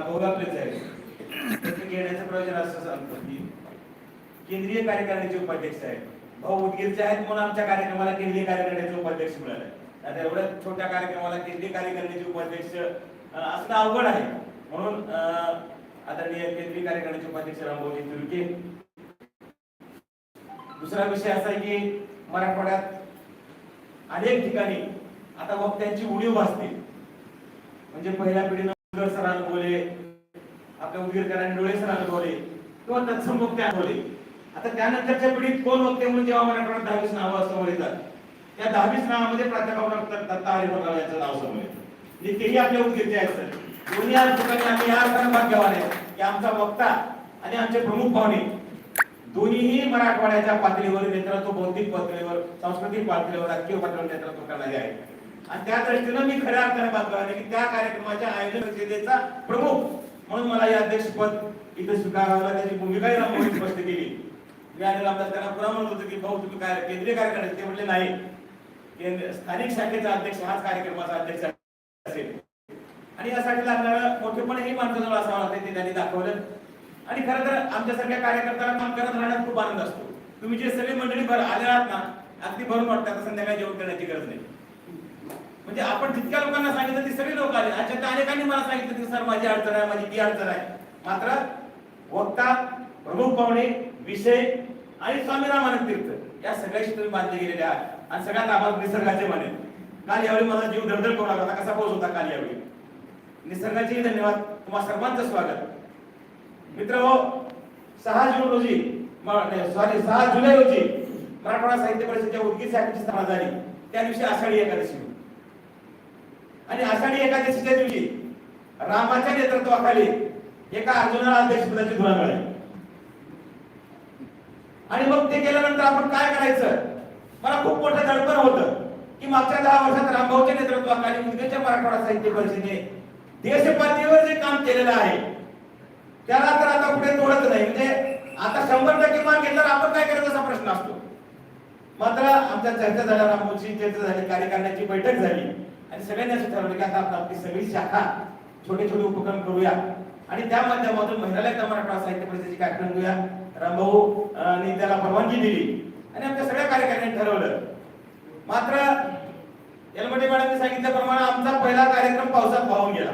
भोगापलेच आहे. त्याचं घेण्याचं प्रयोजन असं सांगतो की केंद्रीय कार्यकारिणीचे उपाध्यक्ष आहेत. भाऊ उदगीरचे आहेत म्हणून आमच्या कार्यक्रमाला केंद्रीय कार्यकारिणीचे उपाध्यक्ष मिळाले. आता एवढ्या छोट्या कार्यक्रमाला केंद्रीय कार्यकारिणीचे उपाध्यक्ष असणं अवघड आहे. म्हणून अं, आदरणीय केंद्रीय कार्यकारिणीचे उपाध्यक्ष रामभाऊजी तुर्के दुसरा विषय असा आहे की मराठवाड्यात अनेक ठिकाणी आता वक्त्यांची उणीव भासते म्हणजे पहिल्या पिढीनं सर अनुभवले आपल्या उदगीरकरांनी डोळे सर अनुभवले किंवा तत्सम वक्ते अनुभवले आता त्यानंतरच्या पिढीत कोण वक्ते म्हणून जेव्हा मराठवाड्यात दहावीस नावं समोर येतात त्या दहावीस नावामध्ये प्राध्यापक दत्ता हरिप्रसाद यांचं नाव समोर येतं. म्हणजे तेही आपल्या उदगीरचे आहेत सर. दोन्ही या ठिकाणी आम्ही या अर्थानं भाग्यवान आहे की आमचा वक्ता आणि आमचे प्रमुख पाहुणे. दोन्हीही मराठवाड्याच्या पातळीवर नेतृत्व बौद्धिक पातळीवर सांस्कृतिक पातळीवर राजकीय पातळीवर नेतृत्व करणारे आहेत. आणि त्या दृष्टीनं मी खऱ्या अर्थाने बातमी आहे की त्या कार्यक्रमाच्या आयोजन परिषदेचा प्रमुख म्हणून मला या अध्यक्षपद इथे स्वीकारावं त्याची भूमिकाही रामभाऊनी स्पष्ट केली. मी आणि रामदास त्यांना पुन्हा म्हणत होतो की भाऊ तुम्ही काय केंद्रीय कार्यक्रम ते म्हटले नाही. स्थानिक शाखेचा अध्यक्ष हाच कार्यक्रमाचा अध्यक्ष असेल. आणि यासाठी लागणारं मोठेपण हे माणसाजवळ असावं लागते ते त्यांनी दाखवलं. आणि खरं तर आमच्यासारख्या कार्यकर्त्याला काम करत राहण्यात खूप आनंद असतो. तुम्ही जे सगळी मंडळी भर आले आहात ना अगदी भरून वाटतं आता संध्याकाळी जेवण करण्याची गरज नाही. म्हणजे आपण जितक्या लोकांना सांगितलं ती सगळी लोक आले. त्याच्यात अनेकांनी मला सांगितलं की सर माझी अडचण आहे माझी ती अडचण आहे. मात्र वक्ता प्रमुख पाहुणे विषय आणि स्वामी रामानंद तीर्थ या सगळ्याशी तुम्ही बांधले गेलेले आहात. आणि सगळ्यात आभार निसर्गाचे माने. काल यावेळी माझा जीव धडधड करू लागला कसा पाऊस होता काल यावेळी? निसर्गाचेही धन्यवाद. तुम्हाला सर्वांचं स्वागत. मित्र हो सहा जून रोजी सॉरी सहा जुलै रोजी मराठवाडा साहित्य परिषदेच्या उदगीर साहेबांची स्थापना झाली त्या दिवशी आषाढी एकादशी होती. आणि आषाढी एकादशीच्या दिवशी रामाच्या नेतृत्वाखाली एका अर्जुनाला अध्यक्षपदाची धुरा मिळाली. आणि मग ते केल्यानंतर आपण काय करायचं? मला खूप मोठं दडपण होतं की मागच्या दहा वर्षात रामभाऊच्या नेतृत्वाखाली उदगीरच्या मराठवाडा साहित्य परिषदेने देशपातळीवर जे काम केलेलं आहे त्याला तर आता कुठे तोडत नाही. म्हणजे आता शंभर टक्के मान घेतल्यावर आपण काय करायचं असा प्रश्न असतो. मात्र आमच्या चर्चा झाल्या रामभाऊची चर्चा झाली कार्यकारणाची बैठक झाली. आणि सगळ्यांनी असं ठरवलं की आता आपण आपली सगळी शाखा छोटे छोटे उपक्रम करूया. आणि त्या माध्यमातून महिन्याला मराठवाडा साहित्य परिषदेचे कार्यक्रम घेऊया रामभाऊ ने त्याला परवानगी दिली. आणि आमच्या सगळ्या कार्यकर्त्यांनी ठरवलं. मात्र यलमटे मॅडमने सांगितल्याप्रमाणे आमचा पहिला कार्यक्रम पावसात वाहून गेला.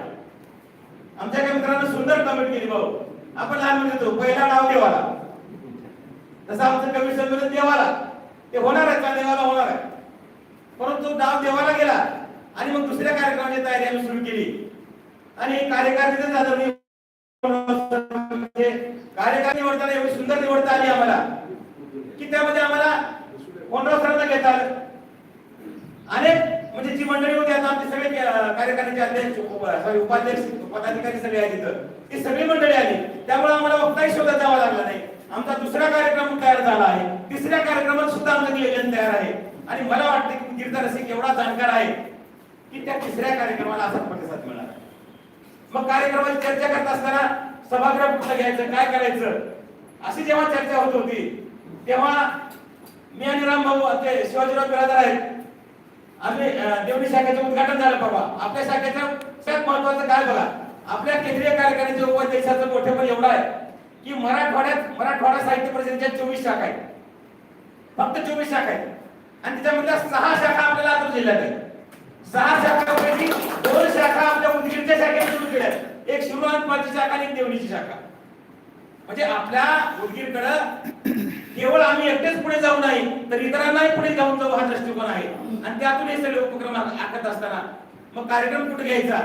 आमच्या काही मित्रांनो सुंदर कमेंट केली भाऊ. आपण लहान म्हणतो पहिला नाव देवाला. तसं आमचं कवी संमेलन देवाला. ते होणार आहे का देवाला होणार आहे. परंतु नाव देवाला गेला. आणि मग दुसऱ्या कार्यक्रमाची तयारी आम्ही सुरू केली. आणि कार्यकारिणीचं झालं मी म्हणजे निवडताना एवढी सुंदर निवडता आली आम्हाला. की त्यामध्ये आम्हाला कोणराव सरांना घेता आलं. अनेक म्हणजे जी मंडळी होती आता आमचे सगळे कार्यकारिणीचे अध्यक्ष उप- उपाध्यक्ष पदाधिकारी सगळे आहेत तिथं. ती सगळी मंडळी आली. त्यामुळे आम्हाला वक्ताही शोधत जावं लागला नाही. आमचा दुसरा कार्यक्रम तयार झाला आहे. तिसऱ्या कार्यक्रमात सुद्धा आमचं नियोजन तयार आहे. आणि मला वाटतं की कीर्तन रसिक एवढा जाणकार आहे. की त्या तिसऱ्या कार्यक्रमाला असा प्रतिसाद मिळाला मग कार्यक्रमाची चर्चा करत असताना सभागृह कुठं घ्यायचं काय करायचं अशी जेव्हा चर्चा होत होती तेव्हा मी आणि राम भाऊ ते शिवाजीराव बिरादर आहेत. आम्ही देवणी शाखेचं उद्घाटन झालं परवा. आपल्या शाखेचं सगळ्यात महत्वाचं काय बघा? आपल्या केंद्रीय कार्यकारिणीच्या उपाध्यक्षाचं मोठेपण एवढं आहे की मराठवाड्यात मराठवाडा साहित्य परिषदेच्या चोवीस शाखा आहेत. फक्त चोवीस शाखा आहेत. आणि त्याच्यामधल्या सहा शाखा आपल्याला लातूर जिल्ह्यात आहेत. सहा शाखांपैकी दोन शाखा आपल्या उदगीरच्या शाखेने सुरू केल्या आहेत. एक शिवराजपाची शाखा आणि एक देवणीची शाखा. म्हणजे आपल्या उदगीरकडे केवळ आम्ही एकटेच पुढे जाऊ नाही तर इतरांनाही पुढे जाऊन जाऊ हा दृष्टिकोन आहे. आणि त्यातून हे सगळे उपक्रम आखत असताना मग कार्यक्रम कुठे घ्यायचा?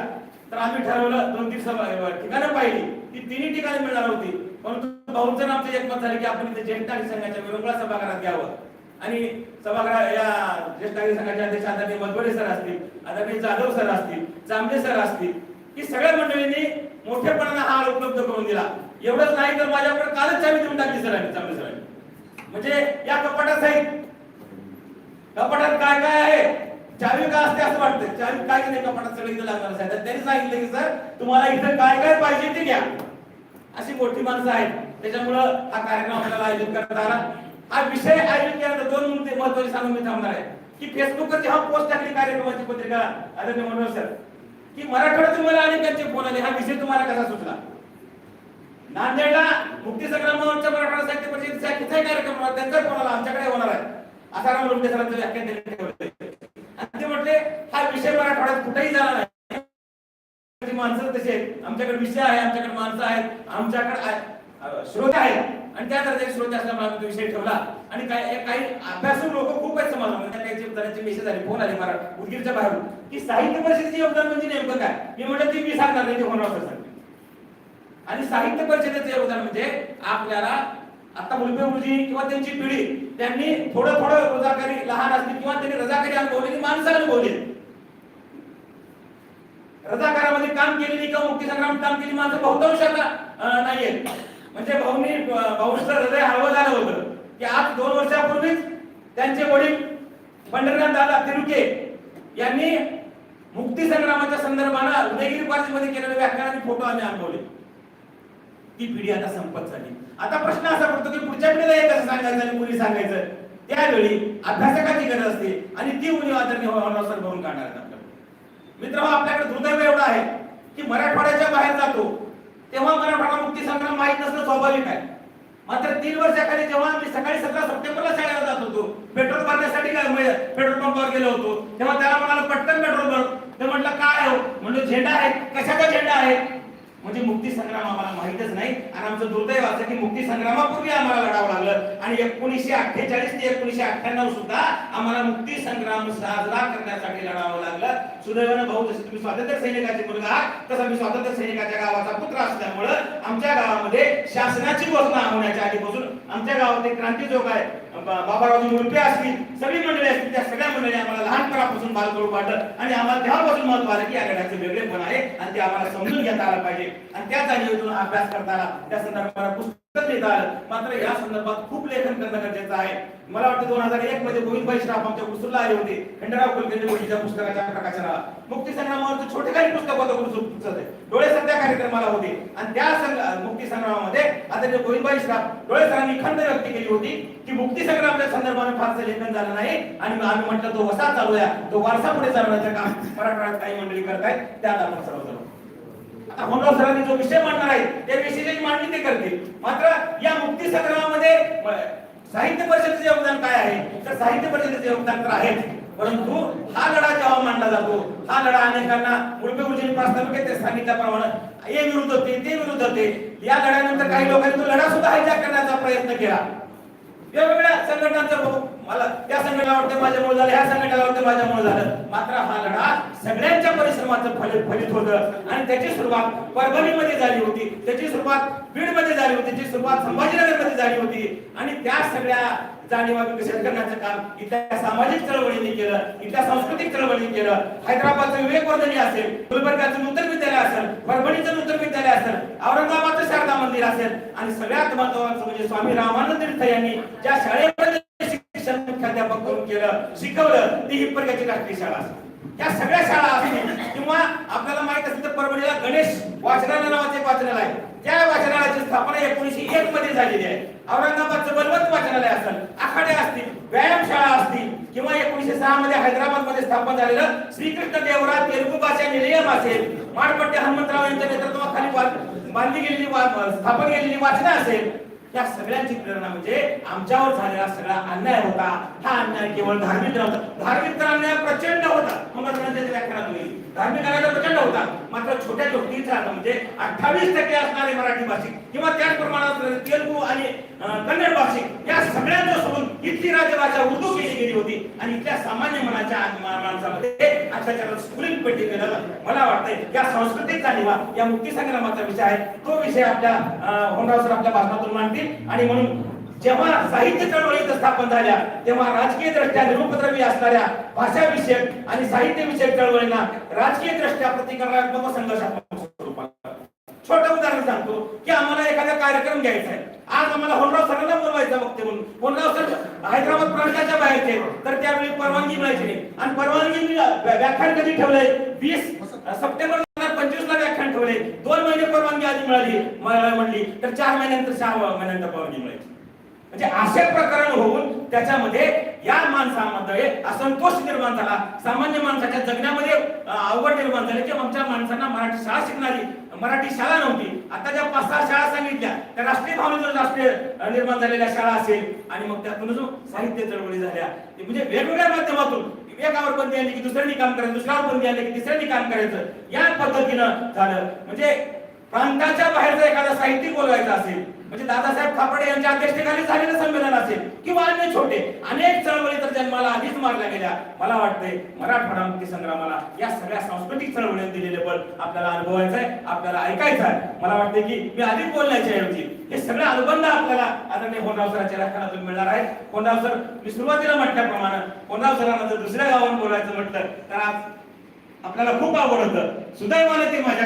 तर आम्ही ठरवलं दोन तीन सभा ठिकाणं पाहिली. ती तिन्ही ठिकाणी मिळणार होती. परंतु बहुजन आमचं एकमत झाले की आपण इथे ज्येष्ठ आणि संघाच्या विरंगुळा सभागृहात घ्यावं. आणि सभागृह या ज्येष्ठ नागरिक संघाचे अध्यक्ष आदरणीय मधवडे सर असतील आदरणीय जाधव सर असतील जांभे सर असतील ही सगळ्या मंडळींनी मोठेपणाने हा उपलब्ध करून दिला. एवढंच नाही तर माझ्याकडे कालच चावी देऊन टाकली सरांनी जांभे सरांनी. म्हणजे या कपाटात साहेब कपाटात काय काय आहे? चावी का असते असं वाटतं चावी काय नाही कपाटात सगळं इथं लागणार साहेब त्यांनी सांगितलं की सर तुम्हाला इथं काय काय पाहिजे ते घ्या. अशी मोठी माणसं आहेत. त्याच्यामुळं हा कार्यक्रम आपल्याला आयोजित करत आला हा विषय आयोजित केल्यानंतर दोन मुद्दे महत्त्वाचे सांगून मी थांबणार आहे. की फेसबुकवर जेव्हा पोस्ट टाकली कार्यक्रमाची पत्रिका आदरणीय मनोहर सर की मराठवाड्यातून मला अनेकांचे फोन आले. हा विषय तुम्हाला कसा सुचला नांदेडला मुक्ती संग्राम मराठवाडा साहित्य परिषदेचा किती कार्यक्रम होणार? त्यांचा फोन आला. आमच्याकडे होणार आहे. आसाराम लोमटे सरांचं व्याख्यान आणि ते म्हटले हा विषय मराठवाड्यात कुठेही झाला नाही. माणसं तसे आहेत. आमच्याकडे विषय आहे आमच्याकडे माणसं आहेत आमच्याकडे आहे- श्रोते आहेत. आणि त्या दर्जाचे श्रोते असल्यामुळे आम्ही विषय ठेवला. आणि काही काही अभ्यासू लोक खूप आहेत समाजामध्ये. काही जणांचे मेसेज आले फोन आले मला उदगीरच्या बाहेरून. की साहित्य परिषदेचे योगदान म्हणजे नेमकं काय? मी म्हटलं ते मी सांगणार नाही ते होणार असं सांगते. आणि साहित्य परिषदेचे योगदान म्हणजे आपल्याला आता मुलगी मुलगी किंवा त्यांची पिढी त्यांनी थोडं थोडं रजाकारी लहान असली किंवा त्यांनी रजाकारी अनुभवलेली माणसं अनुभवली. रजाकारामध्ये काम केलेली किंवा मुक्ती संग्राम काम केली माणसं बहुतांश आता नाहीये म्हणजे भाऊनी भाऊचं हृदय हळवं झालं होतं. की आज दोन वर्षापूर्वीच त्यांचे वडील पंढरनाथ दादा तिरुके यांनी मुक्ती संग्रामाच्या संदर्भानं उदयगिरी कॉलेजमध्ये केलेले व्याख्यान आणि फोटो आम्ही अनुभवले ती पिढी आता संपत झाली. आता प्रश्न असा पडतो की पुढच्या पिढीला हे कसं सांगायचं आणि मुली सांगायचं? त्यावेळी अभ्यासकाची गरज असते आणि ती उणीव आदरणी हो- होणार भरून काढणार मित्र आपल्याकडे दुर्दैव एवढं आहे की मराठवाड्याच्या बाहेर जातो तेव्हा मराठवाडा मुक्ती संग्राम माहीत नसणं स्वाभाविक आहे. मात्र तीन वर्षाखाली जेव्हा मी सकाळी सतरा सप्टेंबरला शाळेला जात होतो पेट्रोल भरण्यासाठी काय म्हणजे पेट्रोल पंपावर गेलो होतो तेव्हा त्याला म्हणाला पटकन पेट्रोल भर. ते म्हटलं काय हो? म्हणजे झेंडा आहे. कशाचा झेंडा आहे? म्हणजे मुक्ती संग्राम आम्हाला माहितच नाही. आणि आमचं दुर्दैव असं की मुक्ती संग्रामापूर्वी आम्हाला लढावं लागलं. आणि एकोणीसशे अठ्ठेचाळीस ते एकोणीसशे अठ्ठ्याण्णव सुद्धा आम्हाला मुक्ती संग्राम साजरा करण्यासाठी लढावं लागलं. सुदैवानं भाऊ जसे तुम्ही स्वातंत्र्य सैनिकाचे मुलगा आहात तसा मी स्वातंत्र्य सैनिकाच्या गावाचा पुत्र असल्यामुळं आमच्या गावामध्ये शासनाची घोषणा होण्याच्या आधीपासून आमच्या गावात एक क्रांती जो आहे. बाबारावजी मुलपे असतील सगळी मंडळी असतील त्या सगळ्या मंडळी आम्हाला लहानपणापासून बालकडू वाटत आणि आम्हाला तेव्हापासून महत्त्व आलं की या गडाचं वेगळेपण आहे आणि ते आम्हाला समजून घेता आलं पाहिजे. आणि त्या जाणीवेतून अभ्यास करता आला त्या संदर्भात पुस्तक लिहिता मात्र या संदर्भात खूप लेखन करणं गरजेचं आहे. मला वाटतं दोन हजार एक मध्ये गोविंदभाई श्राफ आमच्या कुसुरला आले होते. खंडराव कुलकर्णी मुलीच्या पुस्तकाच्या प्रकाशनाला. मुक्ती संग्रामावरचं छोटे काही पुस्तक होतं कुसुरचं डोळे सध्या कार्यक्रमाला होते. आणि त्या मुक्ती संग्रामामध्ये आता जे गोविंदभाई श्राफ डोळे सरांनी खंड व्यक्त केली होती की मुक्ती संग्रामच्या संदर्भाने फारसं लेखन झालं नाही. आणि मग आम्ही म्हटलं तो वसा चालूया. तो वारसा पुढे चालवण्याचं काम मराठवाड्यात काही मंडळी करतायत त्यात आपण सर्व आता सरांनी जो विषय मांडणार आहे त्या विषयाची मांडणी ते करतील. मात्र या मुक्ती संग्रामामध्ये साहित्य परिषदेचे योगदान काय आहे? तर साहित्य परिषदेचे योगदान तर आहेच परंतु हा लढा जेव्हा मांडला जातो हा लढा अनेकांना उर्फे उजनी प्रास्ताविक ते सांगितल्याप्रमाणे हे विरुद्ध होते ते विरुद्ध होते. या लढ्यानंतर काही लोकांनी तो लढा सुद्धा हायजॅक करण्याचा प्रयत्न केला. वेगवेगळ्या संघटनांचा बघू मला त्या संघटना वाटतं माझ्यामुळे झालं ह्या संघटना वाटतं माझ्यामुळे झालं. मात्र हा लढा सगळ्यांच्या परिश्रमाचं फलित फलित होतं. आणि त्याची सुरुवात परभणीमध्ये झाली होती. त्याची सुरुवात बीडमध्ये झाली होती. त्याची सुरुवात संभाजीनगरमध्ये झाली होती. आणि त्या सगळ्या जाणीवा विकसित करण्याचं काम इथल्या सामाजिक चळवळीने केलं इथल्या सांस्कृतिक चळवळीने केलं. हैदराबादचं विवेकवर्धनी असेल गुलबर्गाचं नूतन विद्यालय असेल परभणीचं नूतन विद्यालय असेल औरंगाबादचं शारदा मंदिर असेल. आणि सगळ्यात महत्वाचं म्हणजे स्वामी रामानंद तीर्थ यांनी ज्या शाळेमध्ये शिक्षण मुख्याध्यापक करून केलं शिकवलं ती ही प्रकारची राष्ट्रीय शाळा असेल. या सगळ्या शाळा असतील किंवा आपल्याला माहीत असेल तर परभणीला गणेश वाचनालय नावाचे एक वाचनालय आहे. त्या वाचनालयाची स्थापना एकोणीशे एक मध्ये झालेली आहे. औरंगाबादचं बलवंत वाचनालय असेल आखाडे असतील व्यायामशाळा असतील किंवा एकोणीशे सहा मध्ये हैदराबादमध्ये स्थापन झालेलं श्रीकृष्ण देवराज तेलुगू भाषा निलयम असेल माडपट्टे हनुमंतराव यांच्या नेतृत्वाखाली बांधली गेलेली स्थापन केलेली वाचना असेल त्या सगळ्यांची प्रेरणा म्हणजे आमच्यावर झालेला सगळा अन्याय होता. हा अन्याय केवळ धार्मिक नव्हता धार्मिक तर अन्याय प्रचंड होता. मग व्याख्यानात होईल धार्मिक अन्याय प्रचंड होता. मात्र छोट्या गोष्टीचा म्हणजे अठ्ठावीस टक्के असणारे मराठी भाषिक किंवा त्याच प्रमाणात तेलुगू आणि कन्नड सोडून राजा उर्दू केली गेली होती. आणि इथल्या सामान्य मनाच्या माणसामध्ये अत्याचाराला स्फुलिंग पेटी मिळालं मला वाटतंय या सांस्कृतिक जाणीवा या मुक्ती संग्रामाचा विषय आहे. तो विषय आपल्या अं, सर आपल्या भाषणातून मांडतील. आणि म्हणून जेव्हा साहित्य चळवळीत स्थापन झाल्या तेव्हा राजकीय दृष्ट्या निरुपद्रवी असणाऱ्या भाषा विषयक आणि साहित्य विषयक चळवळींना राजकीय दृष्ट्या प्रतिकारात्मक संघर्षात्मक छोटं उदाहरण सांगतो की आम्हाला एखादा कार्यक्रम घ्यायचा आहे. आज आम्हाला होनराव सरांना बोलवायचा बघते म्हणून. होनराव सर हैदराबाद प्रांताच्या बाहेरचे तर त्यावेळी परवानगी मिळायची नाही. आणि परवानगी व्याख्यान कधी ठेवलंय? वीस सप्टेंबर पंचवीस ला व्याख्यान ठेवले दोन महिने परवानगी आधी मिळाली म्हणली तर चार महिन्यानंतर सहा महिन्यानंतर परवानगी मिळायची म्हणजे असे प्रकरण होऊन त्याच्यामध्ये या माणसामध्ये असंतोष निर्माण झाला. सामान्य माणसाच्या जगण्यामध्ये अ, अवघड निर्माण झाले. की आमच्या माणसांना मराठी शाळा शिकणारी मराठी शाळा नव्हती. आता ज्या पाच सहा शाळा सांगितल्या त्या राष्ट्रीय भावनेतून राष्ट्रीय निर्माण झालेल्या शाळा असेल आणि मग त्यातूनच साहित्य चळवळी झाल्या. म्हणजे वेगवेगळ्या माध्यमातून एकावर बंदी आली की दुसऱ्यांनी काम करायचं दुसऱ्यावर बंदी आली की तिसऱ्यांनी काम करायचं. या पद्धतीनं झालं. म्हणजे प्रांताच्या बाहेरचा एखादा साहित्यिक बोलवायचा असेल म्हणजे दादासाहेब खापर्डे यांच्या अध्यक्षतेखाली झालेलं संमेलन असेल किंवा अन्य छोटे अनेक चळवळी तर जन्माला आधीच मारल्या गेल्या. मला वाटतंय मराठवाडा मुक्ती संग्रामाला या सगळ्या सांस्कृतिक चळवळीने दिलेले बळ आपल्याला अनुभवायचं आहे आपल्याला ऐकायचं आहे मला वाटतंय की मी अधिक बोलण्याच्या ऐवजी हे सगळे अनुबंध आपल्याला आदरणीय होनराव सरांच्या व्याख्यानातून मिळणार आहे होनराव सर मी सुरुवातीला म्हटल्याप्रमाणे होनराव सरांना जर दुसऱ्या गावात बोलायचं म्हटलं तर आज आपल्याला खूप आवड होतं. सुदैवाने ते माझ्या